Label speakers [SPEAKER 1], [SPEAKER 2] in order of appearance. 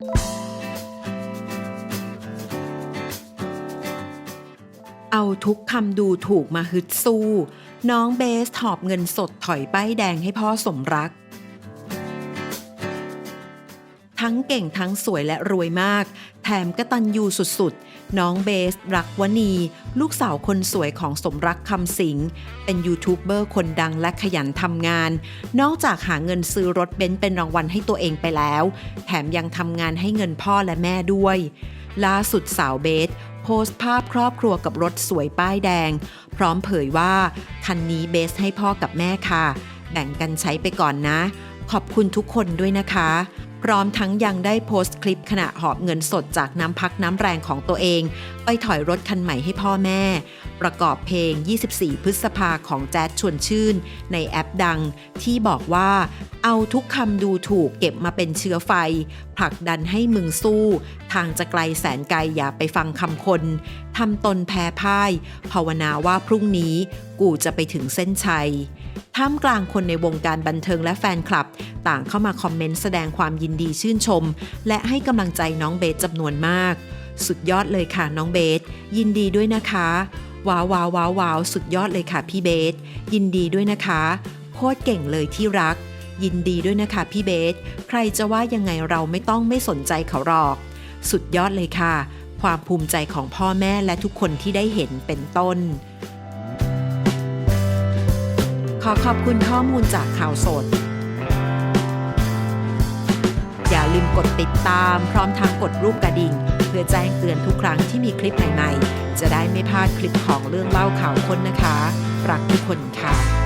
[SPEAKER 1] เอาทุกคำดูถูกมาฮึดสู้ น้องเบสหอบเงินสดถอยป้ายแดงให้พ่อสมรัก ทั้งเก่งทั้งสวยและรวยมาก แถมกระตันยูสุดๆ น้องเบส รักวณี ลูกสาวคนสวยของสมรักคำสิง เป็นยูทูบเบอร์คนดังและขยันทำงาน นอกจากหาเงินซื้อรถเบนซ์เป็นรางวัลให้ตัวเองไปแล้ว แถมยังทำงานให้เงินพ่อและแม่ด้วย ล่าสุดสาวเบสโพสต์ภาพครอบครัวกับรถสวยป้ายแดง พร้อมเผยว่า คันนี้เบสให้พ่อกับแม่ค่ะ แบ่งกันใช้ไปก่อนนะ ขอบคุณทุกคนด้วยนะคะ พร้อมทั้งยังได้โพสต์คลิปขณะหอบเงินสดจากน้ำพักน้ำแรงของตัวเอง ไปถอยรถคันใหม่ให้พ่อแม่ ประกอบเพลง 24 พฤษภาของแจ๊ดชวนชื่น ในแอปดัง ที่บอกว่า เอาทุกคำดูถูกเก็บมาเป็นเชื้อไฟ ผลักดันให้มึงสู้ ทางจะไกลแสนไกลอย่าไปฟังคำคนทำตนแพ้พ่าย ภาวนาว่าพรุ่งนี้กูจะไปถึงเส้นชัยท่ามกลางคนในวงการบันเทิงและแฟนคลับ ต่างเข้ามาคอมเมนต์แสดงความยินดีชื่นชม และให้กำลังใจน้องเบสจำนวนมาก สุดยอดเลยค่ะน้องเบส ยินดีด้วยนะคะ ว้าวว้าวว้าววาวสุดยอดเลยค่ะพี่เบส ยินดีด้วยนะคะ โคตรเก่งเลยที่รัก ยินดีด้วยนะคะพี่เบส ใครจะว่ายังไงเราไม่ต้องไม่สนใจเขาหรอก สุดยอดเลยค่ะ ความภูมิใจของพ่อแม่และทุกคนที่ได้เห็นเป็นต้น ขอขอบคุณข้อมูลจากข่าวสด อย่าลืมกดติดตามพร้อมทั้งกดรูปกระดิ่ง เพื่อแจ้งเตือนทุกครั้งที่มีคลิปใหม่ๆ จะได้ไม่พลาดคลิปของเรื่องเล่าข่าวคนนะคะ รักทุกคนค่ะ